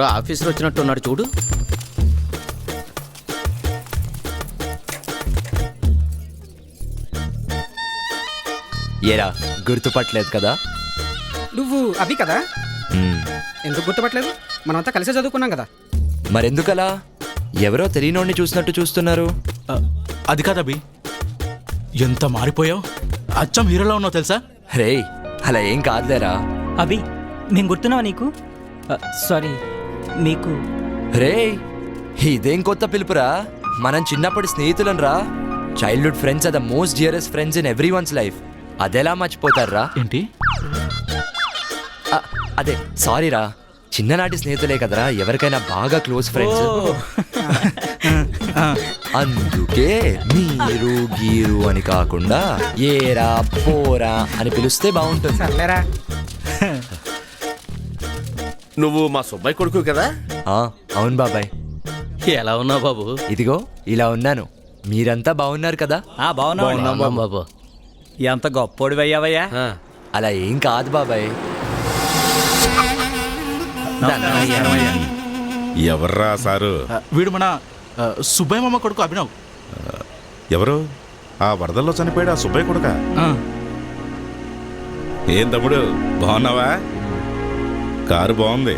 ఎవరో ఆఫీసర్ వచ్చినట్టు ఉన్నాడు చూడు. ఏరా గుర్తుపట్టలేదు కదా? నువ్వు అవి కదా. ఎందుకు గుర్తుపట్టలేదు? మనమంతా కలిసే చదువుకున్నాం కదా. మరెందుకలా? ఎవరో తెలియనోడిని చూసినట్టు చూస్తున్నారు. అది కాదు అభి. ఎంత మారిపోయావు? అచ్చం హీరోలో ఉన్నావు తెలుసా? రేయ్ అలా ఏం కాదులేరా. అభి మేము గుర్తున్నావా నీకు? సారీ. మీకు రేయ్ ఇదేం కొత్త పిలుపురా? మనం చిన్నప్పటి స్నేహితులం రా childhood friends are the most dearest friends in every ones life అదెలా మర్చిపోతారా ఏంటి? అదే సారీ రా చిన్ననాటి స్నేహితులే కదరా ఎవరికైనా బాగా క్లోజ్ ఫ్రెండ్స్ అందుకే మీరు గీరు అని కాకుండా ఏరా పోరా అని పిలిస్తే బాగుంటుంది. నువ్వు మా సుబ్బాయి కొడుకు కదా? ఆ, అవును బాబాయ్. ఎలా ఉన్నావు బాబు? ఇదిగో ఇలా ఉన్నాను. మీరంతా బాగున్నారు కదా? ఆ బాగున్నావు బాగున్నాం బాబు. ఎంత గొప్పోడు అయ్యావయ్యా ఆ, అలా ఏం కాదు బాబాయ్. ఎవర్రా సారు? వీడు మన ఆ, సుబ్బయ్య మామ కొడుకు అభినవ్. ఎవరు? ఆ వరదల్లో చనిపోయాడు ఆ సుబ్బయ్య కొడుక? ఆ, ఏం తమ్ముడు బాగున్నావా? కారు బాగుంది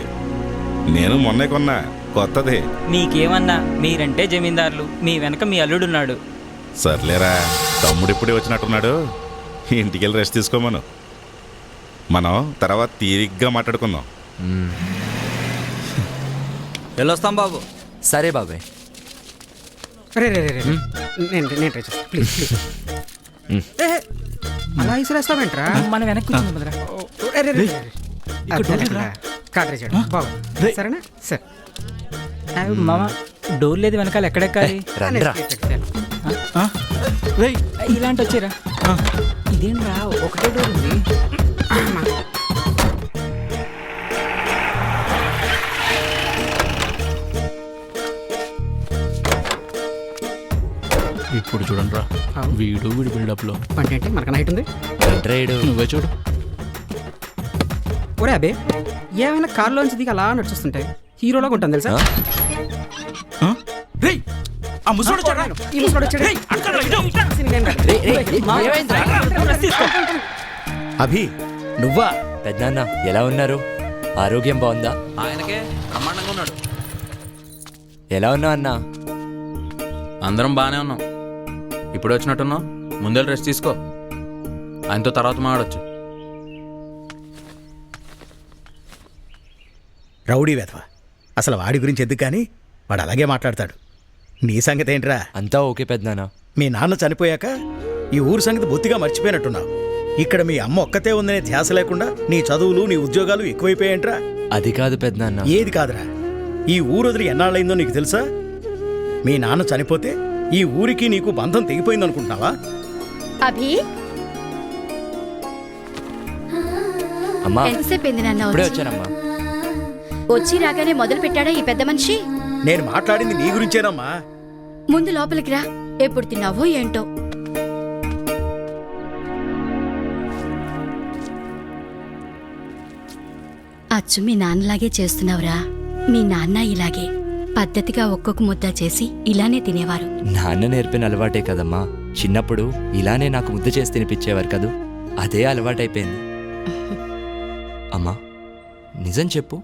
నేను మొన్నే కొన్నా. కొత్తది. మీకేమన్నా మీరంటే జమీందారులు. మీ వెనక మీ అల్లుడున్నాడు. సర్లేరా. తమ్ముడు ఇప్పుడే వచ్చినట్టున్నాడు. ఇంటికెళ్ళి రెస్ట్ తీసుకోమను. మనం తర్వాత తీరిగ్గా మాట్లాడుకుందాం. వెళ్ళొస్తాం బాబు. సరే బాబాయ్. రే రే రే రే. నేను నేను ట్రై చేస్తాను ప్లీజ్. ప్లీజ్ ఏ, అలా ఇసిరేస్తావేంట్రా? మన వెనక్కి కూర్చుందాం భద్రా. ఓ, రే, రే, రే, రే, రే. బాగు సరేనా? సార్. మామ డోర్ లేదు వెనకాల ఎక్కడెక్కాలి? ఇలాంటి వచ్చారా. ఇదేంట్రా? ఒకటే డోర్ ఉంది. ఇప్పుడు చూడండి రా వీడు వీడు బిల్డప్లో. అంటే ఏంటి? మనకు నైట్ ఉంది? నువ్వే చూడు. ఒరే అబే ఏమైనా కార్లోంచి దిగి అలా నడుచుస్తుంటాయి హీరోలాగా ఉంటుంది తెలుసా? ఆ? రేయ్ ఆ ముసలోడు చూడరా ఈ ముసలోడు వచ్చాడు. నేను కాదు. అభి నువ్వా? పెద్దనాన్న ఎలా ఉన్నారు? ఆరోగ్యం బాగుందా? ఆయనకే బ్రహ్మాండంగా ఉన్నాడు. ఎలా ఉన్నావు అన్నా? అందరం బాగానే ఉన్నాం. ఇప్పుడు వచ్చినట్టున్నావు. ముందే రెస్ట్ తీసుకో. ఆయనతో తర్వాత మాట్లాడొచ్చు. రౌడీ వెధవ. అసలు వాడి గురించి ఎందుకు కానీ వాడు అలాగే మాట్లాడతాడు. నీ సంగతి ఏంట్రా? అంతా ఓకే పెద్దనాన్న మీ నాన్న చనిపోయాక ఈ ఊరు సంగతి బొత్తిగా మర్చిపోయినట్టున్నావు. ఇక్కడ మీ అమ్మ ఒక్కతే ఉందనే ధ్యాస లేకుండా నీ చదువులు నీ ఉద్యోగాలు ఎక్కువైపోయాయంట్రా? అది కాదు పెద్దనాన్న ఏది కాదురా? ఈ ఊరు వదిలి ఎన్నాళ్ళైందో నీకు తెలుసా? మీ నాన్న చనిపోతే ఈ ఊరికి నీకు బంధం తెగిపోయిందనుకుంటున్నావా? అభి? అమ్మా. ఎంతసేపు అయింది నాన్న ఇప్పుడే వచ్చి? వచ్చానమ్మా. వచ్చి రాగానే మొదలు పెట్టాడా ఈ పెద్ద మనిషి? నేను మాట్లాడింది నీ గురించేనమ్మా. ముందు లోపలికి రా. ఎప్పుడు తిన్నావో ఏంటో. అచ్చు మీ నాన్నలాగే చేస్తున్నావురా. మీ నాన్న ఇలాగే పద్ధతిగా ఒక్కొక్క ముద్ద చేసి ఇలానే తినేవారు. నాన్న నేర్పిన అలవాటే కదమ్మా. చిన్నప్పుడు ఇలానే నాకు ముద్ద చేసి తినిపించేవారు కదూ. అదే అలవాటైపోయింది. అమ్మా నిజం చెప్పు.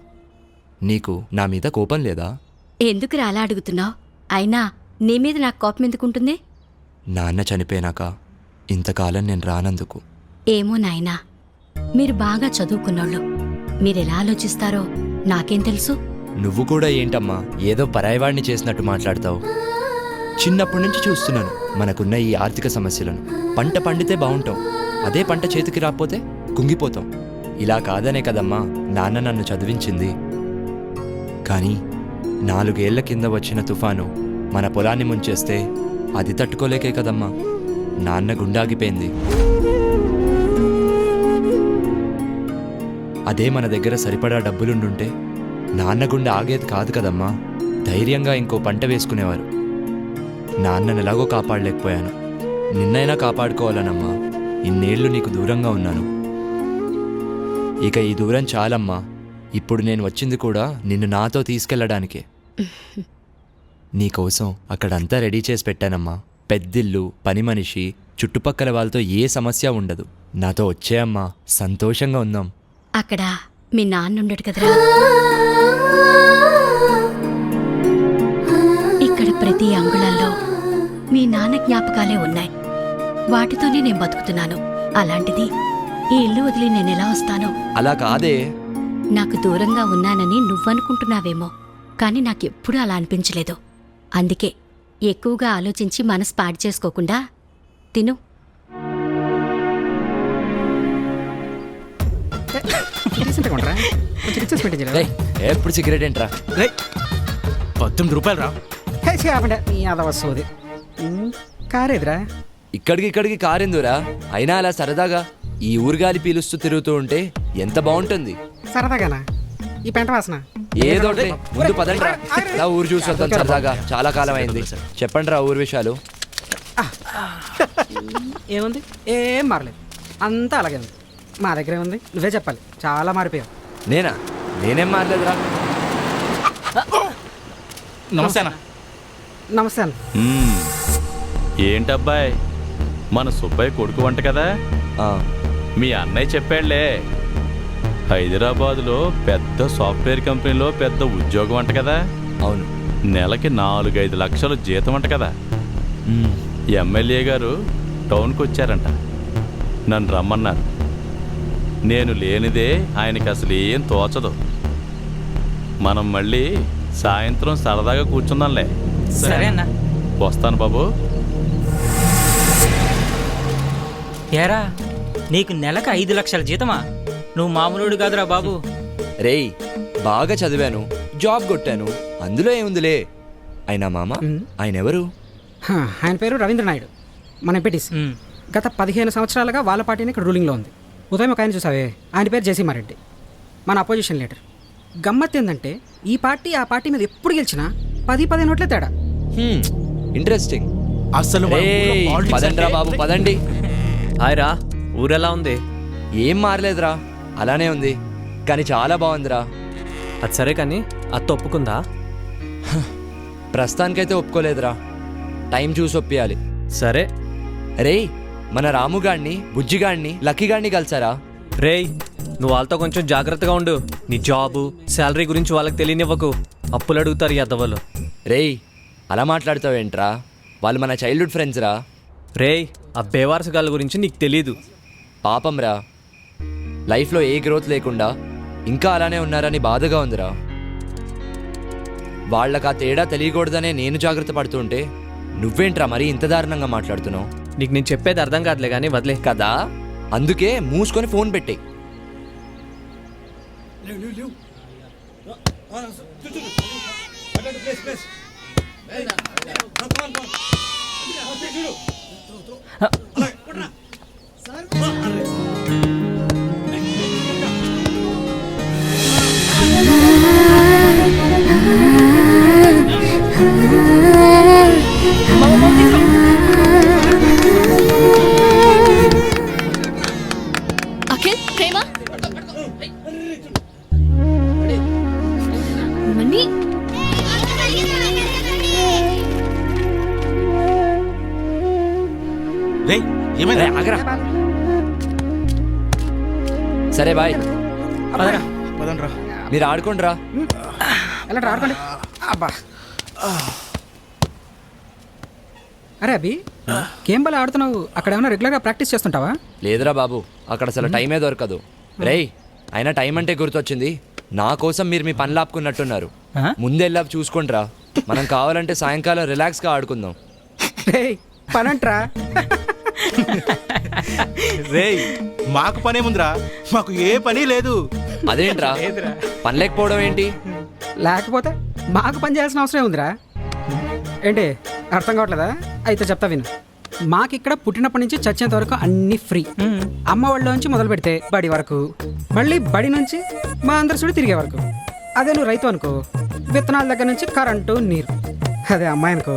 నీకు నా మీద కోపం లేదా? ఎందుకు అలా అడుగుతున్నావు? అయినా నీ మీద నాకు కోపం ఎందుకుంటుంది? నాన్న చనిపోయినాక ఇంతకాలం నేను రానందుకు. ఏమో నాయనా మీరు బాగా చదువుకున్నోళ్ళు. మీరెలా ఆలోచిస్తారో నాకేం తెలుసు? నువ్వు కూడా ఏంటమ్మా ఏదో పరాయవాడిని చేసినట్టు మాట్లాడతావు? చిన్నప్పటి నుంచి చూస్తున్నాను మనకున్న ఈ ఆర్థిక సమస్యలను. పంట పండితే బాగుంటాం అదే పంట చేతికి రాకపోతే కుంగిపోతాం. ఇలా కాదనే కదమ్మా నాన్న నన్ను చదివించింది. కానీ నాలుగేళ్ళ కింద వచ్చిన తుఫాను మన పొలాన్ని ముంచేస్తే అది తట్టుకోలేకే కదమ్మా. నాన్న గుండాగిపోయింది. అదే మన దగ్గర సరిపడా డబ్బులుండుంటే నాన్న గుండె ఆగేది కాదు కదమ్మా. ధైర్యంగా ఇంకో పంట వేసుకునేవారు. నాన్నను ఎలాగో కాపాడలేకపోయాను. నిన్నైనా కాపాడుకోవాలనమ్మా. ఇన్నేళ్ళు నీకు దూరంగా ఉన్నాను. ఇక ఈ దూరం చాలమ్మా. ఇప్పుడు నేను వచ్చింది కూడా నిన్ను నాతో తీసుకెళ్ళడానికే. నీకోసం అక్కడంతా రెడీ చేసి పెట్టానమ్మా. పెద్దిల్లు పని మనిషి చుట్టుపక్కల వాళ్ళతో ఏ సమస్య ఉండదు. నాతో వచ్చేయమ్మా సంతోషంగా ఉందాం. అక్కడ మీ నాన్న ఉండడు కదరా? ఇక్కడ ప్రతి అంగుళంలో మీ నాన్న జ్ఞాపకాలే ఉన్నాయి. వాటితోనే నేను బతుకుతున్నాను. అలాంటిది ఈ ఇల్లు వదిలి నేను ఎలా వస్తానో? అలా కాదే. నాకు దూరంగా ఉన్నానని నువ్వనుకుంటున్నావేమో కానీ నాకెప్పుడూ అలా అనిపించలేదు. అందుకే ఎక్కువగా ఆలోచించి మనసు పాడు చేసుకోకుండా తిను. రేయ్ ఎప్పుడు సిగరెట్ ఏంట్రా? రేయ్. పద్దెనిమిది రూపాయలు రా సోది. కారేదిరా? ఇక్కడికి ఇక్కడికి కారెందురా అయినా అలా సరదాగా ఈ ఊరుగాలి పీలుస్తూ తిరుగుతూ ఉంటే ఎంత బాగుంటుంది? సరదాగానా? ఈ పెంట వాసన? ఏదో. ముందు పదండ్రా నా ఊరు చూసి వద్దాం సరదాగా. చాలా కాలం అయింది. చెప్పండి రా ఊరు విషయాలు. ఏముంది? ఏం మారలేదు. అంతా అలాగే ఉంది. మా దగ్గర ఉంది. నువ్వే చెప్పాలి. చాలా మారిపోయావు. నేనా? నేనేం మారలేదురా. నమస్తే నమస్తే అన్న. ఏంటబ్బాయ్? మన సుబ్బయ్య కొడుకు వంట కదా? ఆ, మీ అన్నయ్య చెప్పాడులే. హైదరాబాదులో పెద్ద సాఫ్ట్వేర్ కంపెనీలో పెద్ద ఉద్యోగం అంట కదా? అవును. నెలకి నాలుగైదు లక్షలు జీతం అంట కదా? మ్మ్. ఎమ్మెల్యే గారు టౌన్కి వచ్చారంట. నన్ను రమ్మన్నారు. నేను లేనిదే ఆయనకి అసలు ఏం తోచదు. మనం మళ్ళీ సాయంత్రం సరదాగా కూర్చుందాంలే. సరే అన్న. వస్తాను బాబు. ఏరా నీకు నెలకు ఐదు లక్షల జీతమా? నువ్వు మామూలుడు కాదురా బాబు. రేయ్ బాగా చదివాను జాబ్ కొట్టాను అందులో ఏముందిలే. అయినా మామ ఆయన ఎవరు హ, ఆయన పేరు రవీంద్ర నాయుడు మన ఎంపీటీస్. గత పదిహేను సంవత్సరాలుగా వాళ్ళ పార్టీని ఇక్కడ రూలింగ్లో ఉంది. ఉదయం ఒక ఆయన చూసావే? ఆయన పేరు జయసింహారెడ్డి మన అపోజిషన్ లీడర్ గమ్మత్ ఏంటంటే ఈ పార్టీ ఆ పార్టీ మీద ఎప్పుడు గెలిచినా పది పదిహేను ఓట్లే తేడా. హ్మ్, ఇంట్రెస్టింగ్ అసలు మన ఊర్లో రేయ్, politics పదండ్రా అంటే- బాబు పదండి. హాయ్ రా ఊరెలా ఉంది? ఏం మారలేదురా. అలానే ఉంది. కానీ చాలా బాగుందిరా. అది సరే కానీ అది తప్పుకుందా? ప్రస్తుతానికైతే ఒప్పుకోలేదురా. టైం చూసి ఒప్పియాలి. సరే. రేయ్ మన రాముగాడిని బుజ్జిగాడిని లక్కీగాడిని కలిసారా? రేయ్ నువ్వు వాళ్ళతో కొంచెం జాగ్రత్తగా ఉండు. నీ జాబు శాలరీ గురించి వాళ్ళకి తెలియనివ్వకు. అప్పులు అడుగుతారు ఈ అద్దవలు. రేయ్ అలా మాట్లాడతావేంట్రా? వాళ్ళు మన చైల్డ్హుడ్ ఫ్రెండ్స్ రా. రేయ్ ఆ బేవారసు గాళ్ళ గురించి నీకు తెలీదు. పాపం రా. లైఫ్లో ఏ గ్రోత్ లేకుండా ఇంకా అలానే ఉన్నారని బాధగా ఉందిరా. వాళ్ళకి ఆ తేడా తెలియకూడదనే నేను జాగ్రత్త పడుతుంటే నువ్వేంట్రా మరీ ఇంత దారుణంగా మాట్లాడుతున్నావు? నీకు నేను చెప్పేది అర్థం కాదులే కానీ వదిలే. కదా? అందుకే మూసుకొని ఫోన్ పెట్టే. అఖిల్ ప్రేమ? మనీ రేయ్ ఏమైంది? ఆగరా. సరే బాయ్. పదండ్రా. మీరు ఆడుకోండిరా. ఎలా ఆడుకోండి. అబ్బా. అరే అభి గేమ్ బాల్ ఆడుతున్నావు. అక్కడ ఏమైనా రెగ్యులర్గా ప్రాక్టీస్ చేస్తుంటావా? లేదురా బాబు అక్కడ అసలు టైమే దొరకదు. రేయ్ అయినా టైం అంటే గుర్తొచ్చింది. నా కోసం మీరు మీ పనులు ఆపుకున్నట్టున్నారు ఆ? ముందెళ్ళా చూసుకోండిరా. మనం కావాలంటే సాయంకాలం రిలాక్స్గా ఆడుకుందాం. రేయ్ పనంట్రా. రేయ్ మాకు పనేముందిరా మాకు ఏ పని లేదు. అదేంట్రా? పని లేకపోవడం ఏంటి? లేకపోతే మాకు పని చేయాల్సిన అవసరం ఉందిరా ఏంటి అర్థం కావట్లేదా? అయితే చెప్తా విను. మాకు ఇక్కడ పుట్టినప్పటి నుంచి చచ్చేంత వరకు అన్ని ఫ్రీ. అమ్మ వాళ్ళ నుంచి మొదలు పెడితే బడి వరకు మళ్ళీ బడి నుంచి మా అందరి చూడు తిరిగే వరకు. అదే నువ్వు రైతు అనుకో విత్తనాల దగ్గర నుంచి కరెంటు నీరు. అదే అమ్మాయి అనుకో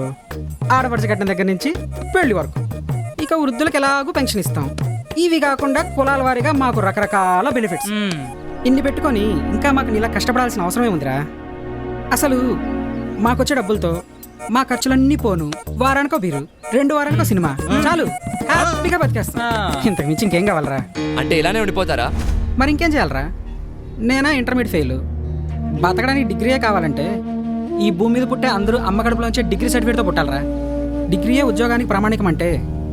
ఆడపడిచి కట్టిన దగ్గర నుంచి పెళ్ళి వరకు. ఇక వృద్ధులకు ఎలాగూ పెన్షన్ ఇస్తాం. ఇవి కాకుండా కులాల వారీగా మాకు రకరకాల బెనిఫిట్స్. ఇన్ని పెట్టుకొని ఇంకా మాకు నీలా కష్టపడాల్సిన అవసరమే ఉందిరా అసలు మాకొచ్చే డబ్బులతో మా ఖర్చులన్నీ పోను. వారానికో బీరు రెండు వారానికో సినిమా. చాలు. హ్యాపీగా బతికేస్తా. ఇంతకు మించి ఇంకేం కావాలరా? అంటే ఇలానే ఉండిపోతారా? మరి ఇంకేం చేయాలరా? నేనా ఇంటర్మీడియట్ ఫెయిల్? బతకడానికి డిగ్రీయే కావాలంటే ఈ భూమి మీద పుట్టే అందరూ అమ్మ కడుపులోంచే డిగ్రీ సర్టిఫికేట్తో పుట్టాలరా? డిగ్రీయే ఉద్యోగానికి ప్రామాణికం అంటే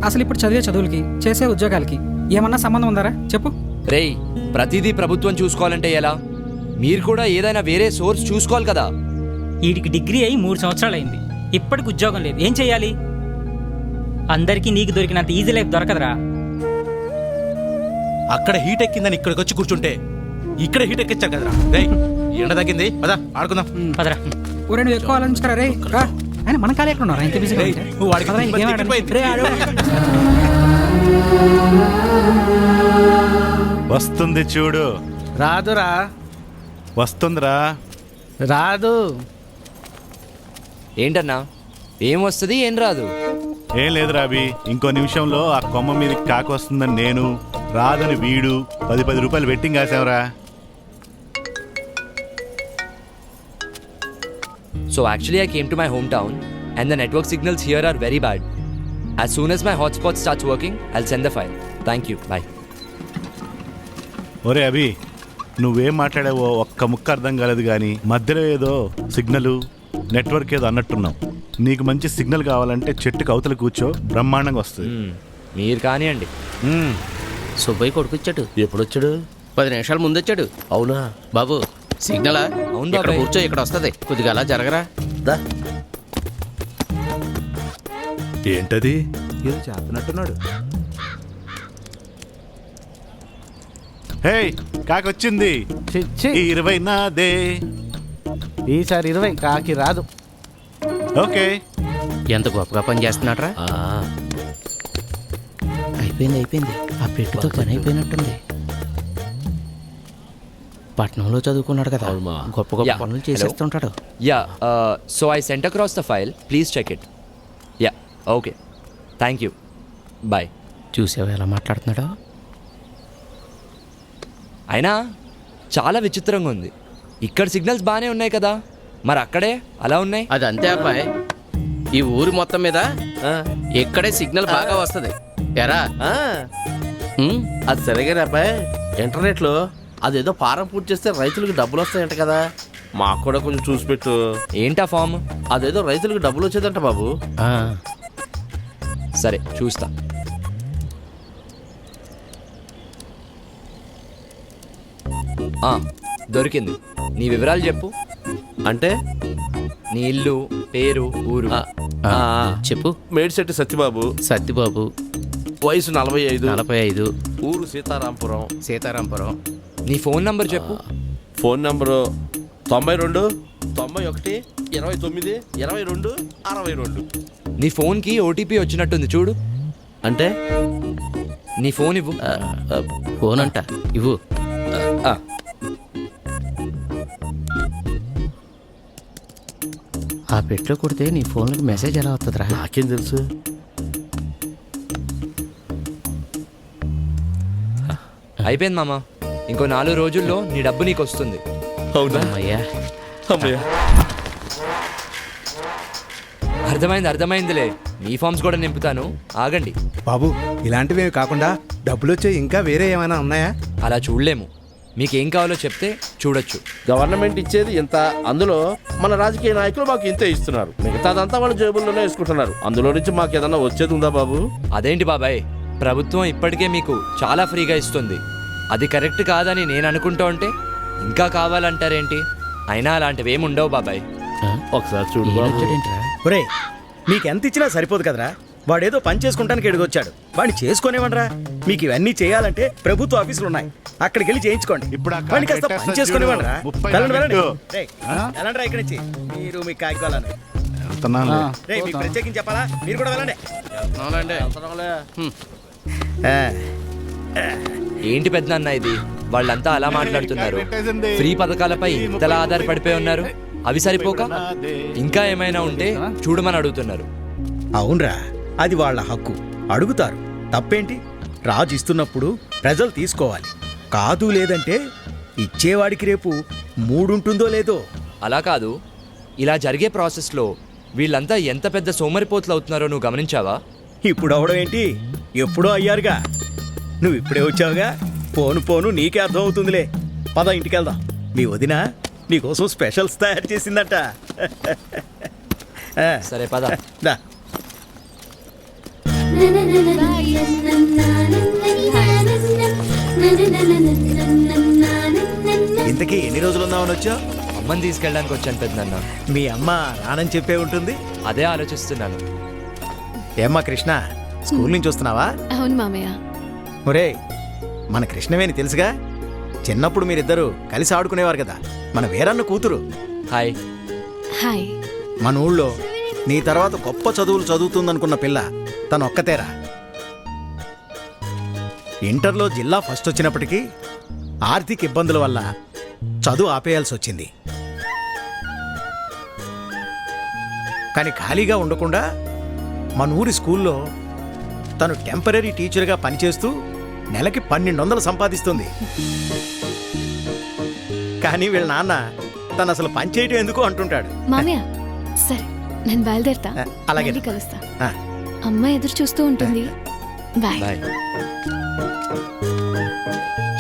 అసలు ఇప్పుడు చదివే చదువులకి చేసే ఉద్యోగాలకి ఏమన్నా సంబంధం ఉందారా? చెప్పు. రేయ్ ప్రతిదీ ప్రభుత్వం చూసుకోవాలంటే ఎలా? మీరు కూడా ఏదైనా వేరే సోర్స్ చూసుకోవాలి కదా. వీడికి డిగ్రీ అయి మూడు సంవత్సరాలు అయింది ఇప్పటికి ఉద్యోగం లేదు. ఏం చెయ్యాలి అందరికీ నీకు దొరికినంత ఈజీ లైఫ్ దొరకదురా. అక్కడ హీట్ ఎక్కిందని ఇక్కడికి వచ్చి కూర్చుంటే ఇక్కడ హీట్ ఎక్కించారు కదరా. రే ఎండ తగ్గింది. పదా ఆడుకుందాం. పదరా. నువ్వు ఎక్కువ ఆలోచించరా రే. రా ఆయన మన కాలే ఎక్కడ ఉన్నారా? ఇంత బిజీగా రేయ్, ఉంటే? నువ్వు వాడికి పదరా, ఇంకేం ఆడండి. తిప్పిపోయింది. రే, ఆడు. వస్తుంది చూడు. రాదురా. వస్తుందిరా. రాదు. ఏంటన్నా? ఏం వస్తుంది ఏం రాదు? ఏం లేదురా అభి ఇంకో నిమిషంలో ఆ కొమ్మ మీద కాకు వస్తుందని నేను రాదని వీడు పది పది రూపాయలు betting కాసావరా so actually I came to my home town and the network signals here are very bad as soon as my hotspot starts working I'll send the file thank you bye ఒరే అభి నువ్వేం మాట్లాడావో ఒక్క ముక్క అర్థం కాలేదు కానీ మధ్యలో ఏదో signal network ఏదో అన్నట్టున్నావు నీకు మంచి సిగ్నల్ కావాలంటే చెట్టుకు అవతల కూర్చో బ్రహ్మాండంగా వస్తుంది. మీరు కానివ్వండి సుబ్బయ్య కొడుకు వచ్చాడు ఎప్పుడు వచ్చాడు పది నిమిషాల ముందు వచ్చాడు అవునా? బాబు సిగ్నల్? అవును ఇక్కడ. కూర్చో ఇక్కడ వస్తది. కొద్దిగా అలా జరగరా? దా. ఏంటది? ఏదో చేస్తున్నట్టున్నాడు. హే కాకొచ్చింది. ఈ ఇరవై నాదే. ఈసారి ఇరవై కాకి రాదు ఓకే ఎంత గొప్పగా పని చేస్తున్నాడ్రా అయిపోయింది అయిపోయింది ఆ పెట్టుతో పని అయిపోయినట్టుంది పట్నంలో చదువుకున్నాడు కదా గొప్ప గొప్ప Yeah. పనులు. చేసేస్తుంటాడు Yeah, uh, so I sent across the file. Please check it. Yeah, okay. Thank you. Bye. చూసావా ఎలా మాట్లాడుతున్నాడో అయినా చాలా విచిత్రంగా ఉంది ఇక్కడ సిగ్నల్స్ బాగానే ఉన్నాయి కదా. మరి అక్కడే అలా ఉన్నాయి? అది అంతే అబ్బాయి. ఈ ఊరి మొత్తం మీద ఇక్కడే సిగ్నల్ బాగా వస్తది. ఎరా? ఉమ్, అది సరిగా అబ్బాయి ఇంటర్నెట్లో అదేదో ఫారం పూర్తి చేస్తే రైతులకు డబ్బులు వస్తాయంట కదా. మాకు కూడా కొంచెం చూసి పెట్టు. ఏంటా ఫామ్? అదేదో రైతులకు డబ్బులు వచ్చేదంట బాబు. ఆ, సరే చూస్తా. ఆ, దొరికింది. నీ వివరాలు చెప్పు. అంటే? నీ ఇల్లు పేరు ఊరు. ఆ, చెప్పు. మేడిశెట్టి సత్యబాబు. సత్యబాబు. వయసు నలభై ఐదు. నలభై ఐదు. ఊరు సీతారాంపురం. సీతారాంపురం. నీ ఫోన్ నంబర్ చెప్పు. ఫోన్ నంబరు తొంభై రెండు తొంభై ఒకటి ఇరవై తొమ్మిది ఇరవై రెండు అరవై రెండు. నీ ఫోన్కి ఓటీపీ వచ్చినట్టుంది చూడు. అంటే? నీ ఫోన్ ఇవ్వు. ఆ, ఆ, ఫోన్ అంట. ఇవ్వు. ఆ, ఆ పెట్లో కొడితే నీ ఫోన్లకు మెసేజ్ ఎలా వస్తుందిరా నాకేం తెలుసు. అయిపోయింది మామ. ఇంకో నాలుగు రోజుల్లో నీ డబ్బు నీకు వస్తుంది అవునా? అమ్మయ్యా. అమ్మయ్య. అర్థమైంది అర్థమైందిలే. మీ ఫామ్స్ కూడా నింపుతాను. ఆగండి. బాబు ఇలాంటివి కాకుండా డబ్బులు వచ్చే ఇంకా వేరే ఏమైనా ఉన్నాయా? అలా చూడలేము. మీకేం కావాలో చెప్తే చూడొచ్చు. గవర్నమెంట్ ఇచ్చేది ఇంత. అందులో మన రాజకీయ నాయకులు మాకు ఇంతే ఇస్తున్నారు. మిగతాదంతా వాళ్ళ జేబుల్లోనే వేసుకుంటున్నారు. అందులో నుంచి మాకు ఏదన్నా వచ్చేది ఉందా బాబు? అదేంటి బాబాయ్? ప్రభుత్వం ఇప్పటికే మీకు చాలా ఫ్రీగా ఇస్తుంది. అది కరెక్ట్ కాదని నేను అనుకుంటా ఉంటే ఇంకా కావాలంటారేంటి? అయినా అలాంటివి ఏమి ఉండవు బాబాయ్. ఒకసారి చూడు బాబు? ఒరే మీకు ఎంత ఇచ్చినా సరిపోదు కదరా. వాడేదో పని చేసుకుంటానికి ఎడుగొచ్చాడు. వాడిని చేసుకునేవనరా మీకు ఇవన్నీ చేయాలంటే ప్రభుత్వ ఆఫీసులు ఉన్నాయి అక్కడికి వెళ్ళి చేయించుకోండి. ఇప్పుడు ఆ వాడిని కాస్త కాంట్రాక్ట్ పని ముప్పై వెళ్ళండి వెళ్ళండి. నాలుగు. రేయ్, వెళ్ళండిరా ఇక్కడి నుంచి. మీరు మీ కాగితాలను. వెళ్తున్నానులే. రేయ్ మీకు ప్రత్యేకించి చెప్పాలా? మీరు కూడా వెళ్ళండి. ఆ, ఏంటి పెద్దనాన్న ఇది? వాళ్ళంతా అలా మాట్లాడుతున్నారు. ఫ్రీ పథకాలపై ఇంతలా ఆధారపడిపోయి ఉన్నారు. అవి సరిపోక? ఇంకా ఏమైనా ఉంటే చూడమని అడుగుతున్నారు. అవునరా అది వాళ్ళ హక్కు. అడుగుతారు. తప్పేంటి? రాజు ఇస్తున్నప్పుడు ప్రజలు తీసుకోవాలి. కాదు లేదంటే ఇచ్చేవాడికి రేపు మూడుంటుందో లేదో అలా కాదు ఇలా జరిగే ప్రాసెస్లో వీళ్ళంతా ఎంత పెద్ద సోమరిపోతులు అవుతున్నారో నువ్వు గమనించావా ఇప్పుడు అవడం ఏంటి ఎప్పుడో అయ్యారుగా నువ్వు ఇప్పుడే వచ్చావుగా పోను పోను నీకే అర్థం అవుతుందిలే పద ఇంటికి వెళ్దాం మీ వదిన నీకోసం స్పెషల్స్ తయారు చేసిందట ఆ, సరే పద దా ఇంతకీ ఎన్ని రోజులు ఉందామని వచ్చావు అమ్మని తీసుకెళ్ళడానికి వచ్చాను పెద్దన్న మీ అమ్మ రానని చెప్పే ఉంటుంది? అదే ఆలోచిస్తున్నాను. ఏమ్మా కృష్ణ స్కూల్ నుంచి వస్తున్నావా? అవును మామయ్య. ఒరే మన కృష్ణవేని తెలుసుగా? చిన్నప్పుడు మీరిద్దరూ కలిసి ఆడుకునేవారు కదా. మన వీరన్న కూతురు. హాయ్. హాయ్. మన ఊళ్ళో నీ తర్వాత గొప్ప చదువులు చదువుతుందనుకున్న పిల్ల తను ఒక్కతేరా ఇంటర్లో జిల్లా ఫస్ట్ వచ్చినప్పటికీ ఆర్థిక ఇబ్బందుల వల్ల చదువు ఆపేయాల్సి వచ్చింది. కానీ ఖాళీగా ఉండకుండా మన ఊరి స్కూల్లో తను టెంపరీ టీచర్గా పనిచేస్తూ నెలకి పన్నెండు వందలు సంపాదిస్తుంది. కానీ వీళ్ళ నాన్న తను అసలు పని చేయటం ఎందుకు అంటుంటాడు? మామయ్య సరే నేను బయలుదేరుతా. అలాగే. కలుస్తా. ఆ. అమ్మ ఎదురు చూస్తూ ఉంటుంది. బాయ్.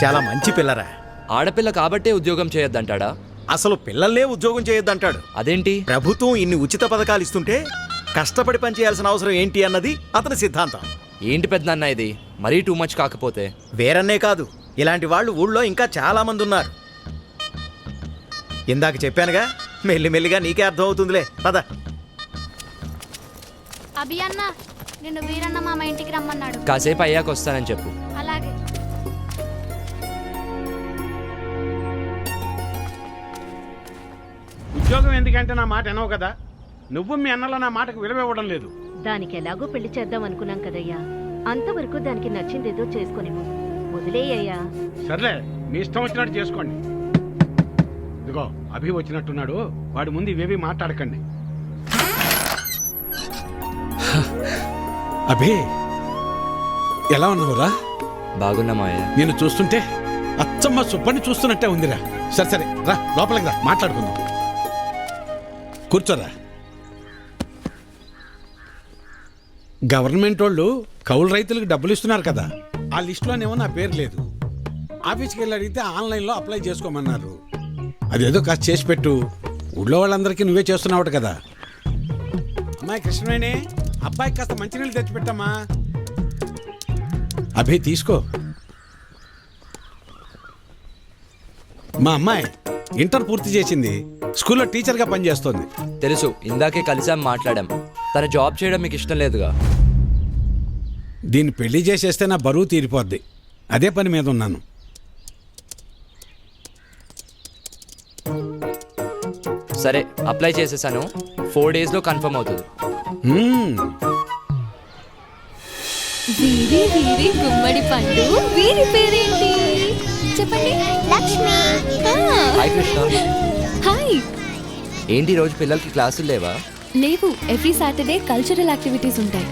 చాలా మంచి పిల్లరా. ఆడపిల్ల కాబట్టే ఉద్యోగం చేయొద్దంటాడా? అసలు పిల్లల్నే ఉద్యోగం చేయొద్దంటాడు. అదేంటి? ప్రభుత్వం ఇన్ని ఉచిత పథకాలు ఇస్తుంటే కష్టపడి పనిచేయాల్సిన అవసరం ఏంటి అన్నది అతని సిద్ధాంతం. ఏంటి పెద్దన్న ఇది? మరీ టూ మచ్ కాకపోతే. వేరన్నే కాదు ఇలాంటి వాళ్ళు ఊళ్ళో ఇంకా చాలా మంది ఉన్నారు. ఇందాక చెప్పానుగా మెల్లిమెల్లిగా నీకే అర్థం అవుతుందిలే పద. అభి అన్న నిన్ను వీరన్న మామ ఇంటికి రమ్మన్నాడు. కాసేపు అయ్యాక వస్తానని చెప్పు. అలాగే. ఉద్యోగం ఎందుకంటే నా మాట వినవు కదా? నువ్వు మీ అన్నలో నా మాటకు విలువ ఇవ్వడం లేదు. దానికి ఎలాగో పెళ్ళి చేద్దాం అనుకున్నాం కదయ్యా. అంతవరకు దానికి నచ్చిందేదో చేసుకునేమో వదిలేయ్యా సర్లే మీ ఇష్టం వచ్చినట్టు చేసుకోండి. ఇదిగో అభి వచ్చినట్టున్నాడు. వాడి ముందు ఇవేవి మాట్లాడకండి. అభి ఎలా ఉన్నావురా బాగున్నా మావయ్య నేను చూస్తుంటే అచ్చమ్మ సుబ్బని చూస్తున్నట్టే ఉందిరా. సరే సరే రా లోపలికి రా మాట్లాడుకుందాం. కూర్చోరా. గవర్నమెంట్ వాళ్ళు కౌలు రైతులకు డబ్బులు ఇస్తున్నారు కదా. ఆ లిస్టులోనేమో నా పేరు లేదు. ఆఫీస్కి వెళ్ళి అడిగితే ఆన్లైన్లో అప్లై చేసుకోమన్నారు. అదేదో కాస్త చేసి పెట్టు. ఊళ్ళో వాళ్ళందరికీ నువ్వే చేస్తున్నావు కదా. అమ్మాయి కృష్ణవేణి అబ్బాయికి కాస్త మంచినీళ్ళు తెచ్చిపెట్టమ్మా. అభి తీసుకో. మా అమ్మాయి ఇంటర్ పూర్తి చేసింది. స్కూల్లో టీచర్గా పనిచేస్తోంది. తెలుసు ఇందాకే కలిసాం మాట్లాడాం. తన జాబ్ చేయడం మీకు ఇష్టం లేదుగా. దీన్ని పెళ్ళి చేసేస్తే నా బరువు తీరిపోద్ది. అదే పని మీద ఉన్నాను. సరే అప్లై చేసేసాను. ఫోర్ డేస్లో కన్ఫర్మ్ అవుతుంది. వీరి వీరి గుమ్మడి పండు వీరి పేరేంటి? చెప్పండి. లక్ష్మి. హాయ్ కృష్ణ హాయ్ ఏంటి ఈ రోజు పిల్లలకి క్లాసులు లేవా? లేవు. ఎవ్రీ సాటర్డే కల్చరల్ యాక్టివిటీస్ ఉంటాయి.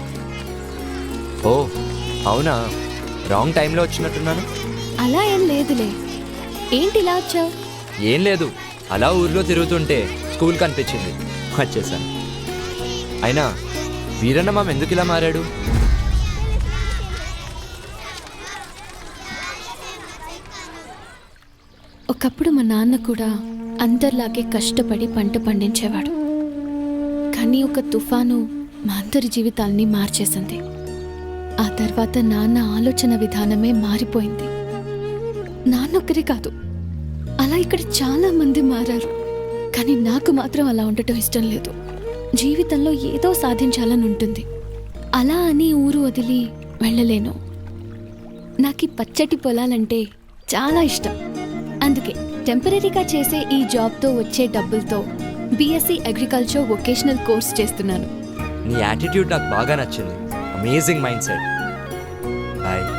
ఓ అవునా? రాంగ్ టైంలో వచ్చినట్టున్నాను. అలా ఏం లేదులే. ఏంటి ఇలా వచ్చావు? ఏం లేదు. అలా ఊర్లో తిరుగుతుంటే స్కూల్ కనిపించింది. వచ్చేసాను. అయినా వీరన్న మామ ఎందుకు ఇలా మారాడు? ఒకప్పుడు మా నాన్న కూడా అందరిలాగే కష్టపడి పంట పండించేవాడు. కానీ ఒక తుఫాను మా అందరి జీవితాల్ని మార్చేసింది. ఆ తర్వాత నాన్న ఆలోచన విధానమే మారిపోయింది. నాన్నొక్కరే కాదు అలా ఇక్కడ చాలా మంది మారారు. కానీ నాకు మాత్రం అలా ఉండటం ఇష్టం లేదు. జీవితంలో ఏదో సాధించాలని ఉంటుంది. అలా అని ఊరు వదిలి వెళ్ళలేను. నాకు ఈ పచ్చటి పొలాలంటే చాలా ఇష్టం. అందుకే టెంపరీగా చేసే ఈ జాబ్తో వచ్చే డబ్బులతో బీఎస్సీ అగ్రికల్చర్ వొకేషనల్ కోర్స్ చేస్తున్నాను. నీ యాటిట్యూడ్ నాకు బాగా నచ్చింది. Amazing mindset hi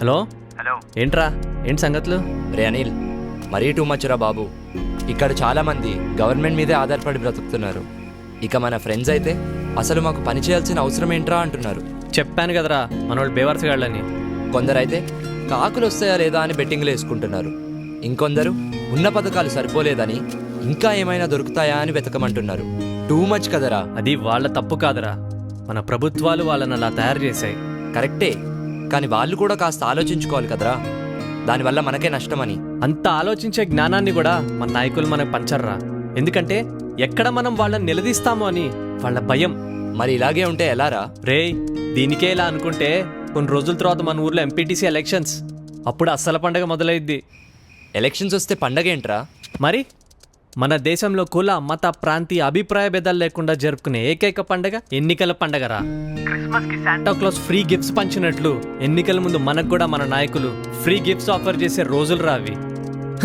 hello? Hello. ఏంట్రా? ఏంటి సంగతులు? రే అనిల్. మరీ టూ మచ్ రా బాబు. ఇక్కడ చాలా మంది గవర్నమెంట్ మీదే ఆధారపడి బ్రతుకుతున్నారు. ఇక మన ఫ్రెండ్స్ అయితే అసలు మాకు పని చేయాల్సిన అవసరం ఏంట్రా అంటున్నారు. చెప్పాను కదరా మనోళ్ళు బేవర్స్ గాళ్ళని కొందరైతే కాకులు వస్తాయా లేదా అని బెట్టింగ్లు వేసుకుంటున్నారు. ఇంకొందరు ఉన్న పథకాలు సరిపోలేదని ఇంకా ఏమైనా దొరుకుతాయా అని వెతకమంటున్నారు. టూ మచ్ కదరా. అది వాళ్ళ తప్పు కాదురా. మన ప్రభుత్వాలు వాళ్ళని అలా తయారు చేశాయి. కరెక్టే. కానీ వాళ్ళు కూడా కాస్త ఆలోచించుకోవాలి కదరా. దానివల్ల మనకే నష్టమని. అంత ఆలోచించే జ్ఞానాన్ని కూడా మన నాయకులు మనకు పంచర్రా. ఎందుకంటే ఎక్కడ మనం వాళ్ళని నిలదీస్తామో అని వాళ్ళ భయం. మరి ఇలాగే ఉంటే ఎలారా రేయ్ దీనికే ఇలా అనుకుంటే కొన్ని రోజుల తర్వాత మన ఊర్లో ఎంపీటీసీ ఎలక్షన్స్ అప్పుడు అస్సల పండగ మొదలైద్ది. ఎలక్షన్స్ వస్తే పండగ ఏంట్రా? మరి మన దేశంలో కుల మత ప్రాంతీయ అభిప్రాయ భేదాలు లేకుండా జరుపుకునే ఏకైక పండగ ఎన్నికల పండగరా. క్రిస్మస్కి శాంటా క్లాస్ ఫ్రీ గిఫ్ట్స్ పంచినట్లు ఎన్నికల ముందు మనకు కూడా మన నాయకులు ఫ్రీ గిఫ్ట్స్ ఆఫర్ చేసే రోజులు రా అవి.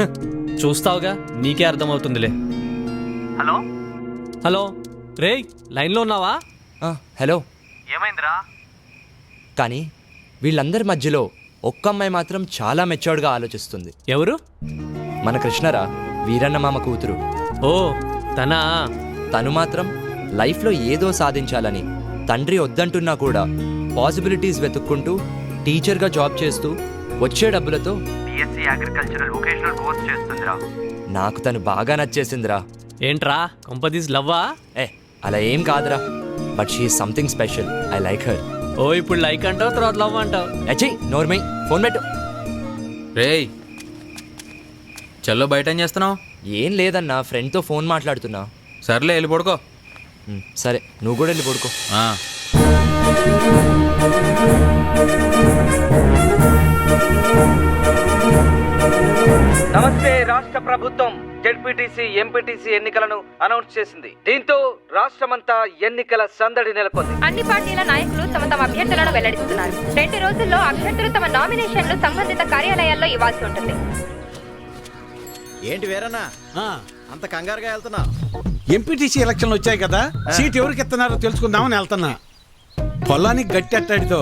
హ, చూస్తావుగా నీకే అర్థమవుతుందిలే. హలో? హలో రేయ్ లైన్లో ఉన్నావా? ఆ, హలో. ఏమైందిరా? కానీ వీళ్ళందరి మధ్యలో ఒక్క అమ్మాయి మాత్రం చాలా మెచ్యూర్డ్గా ఆలోచిస్తుంది. ఎవరు? మన కృష్ణరా. వీరన్న మామ కూతురు. ఓ తనా? తను మాత్రం లైఫ్లో ఏదో సాధించాలని తండ్రి వద్దంటున్నా కూడా పాసిబిలిటీస్ వెతుక్కుంటూ టీచర్గా జాబ్ చేస్తూ వచ్చే డబ్బులతో బిఎస్సీ అగ్రికల్చరల్ వొకేషనల్ కోర్స్ చేస్తుందిరా. నాకు తను బాగా నచ్చేసిందిరా. ఏంట్రా? కొంపదీస్ లవ్వా? ఏ అలా ఏం కాదురా. But she something special. I like her. ఓ ఇప్పుడు లైక్ అంటావు తర్వాత లవ్ అంటావు. అచ్చయ్ నోర్మై ఫోన్ పెట్టు. రేయ్ చల్లో బయట ఏం చేస్తున్నావు? ఏం లేదన్నా ఫ్రెండ్తో ఫోన్ మాట్లాడుతున్నా. సర్లే వెళ్ళి పడుకో. సరే నువ్వు కూడా వెళ్ళి పడుకో. ఆ. నమస్తే రాష్ట్ర ప్రభుత్వం. జెడ్పీటీసీ ఎంపీటీసీ ఎన్నికలను అనౌన్స్ చేసింది. దీంతో రాష్ట్రమంతా ఎన్నికల సందడి నెలకొంది. అన్ని పార్టీల నాయకులు తమ తమ అభ్యర్థులను వెల్లడిస్తున్నారు. రెండు రోజుల్లో అభ్యర్థులు తమ నామినేషన్లు సంబంధిత కార్యాలయాల్లో ఇవ్వాల్సి ఉంటుంది. ఏంటి వేరన్నా? అంత కంగారుగా వెళ్తున్నా ఎంపీటీసీ ఎలక్షన్లు వచ్చాయి కదా. సీట్ ఎవరికి ఇస్తున్నారో తెలుసుకుందామని వెళ్తున్నా. పొలానికి గట్టి అట్టాడితో.